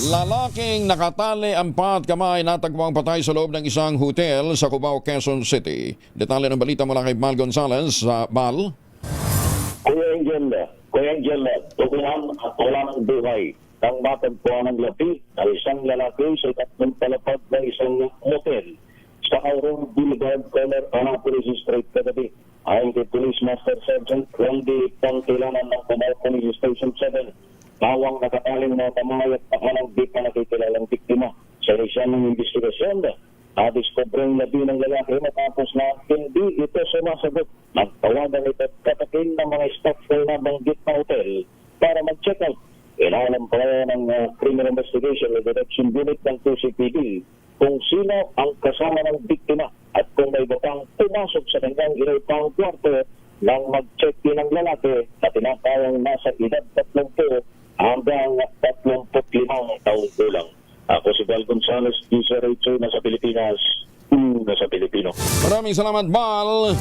Lalaking nakatali ang pat kamay natagpuang patay sa loob ng isang hotel sa Cubao, Quezon City. Detalye ng balita mula kay Mal Gonzalez sa Mal. Kuya Angel, Kuya Angel, tukuhan at wala ng buhay ang matagpuan ng labi na isang lalaki sa ikatlong palapag ng isang motel sa Aurora Boulevard, Corner, Annapolis Street, kagabi. Ayon kay Police Master Sergeant Randy Pantilanan ng Cubao Police Station 7, bawang nakataling mga kamay at pakalang di pa nakikilalang biktima. Sa isa ng investigasyon, Nadiskubreng labi ng lalaki matapos na hindi ito sumasagot. Nagtawagan ito at katakin ng mga staff ng nabanggit na hotel para mag-check out. Inalam pa ng uh, Criminal Investigation and Detection Unit ng 2CPD kung sino ang kasama ng biktima at kung may batang pumasok sa kanyang inipang kwarto nang mag-check in ang lalaki na tinatawang nasa edad 30 hanggang 35 taong gulang. Ako si Val Gonzalez, Isa Rachel, nasa Pilipinas, nasa Pilipino. Maraming salamat, Mal.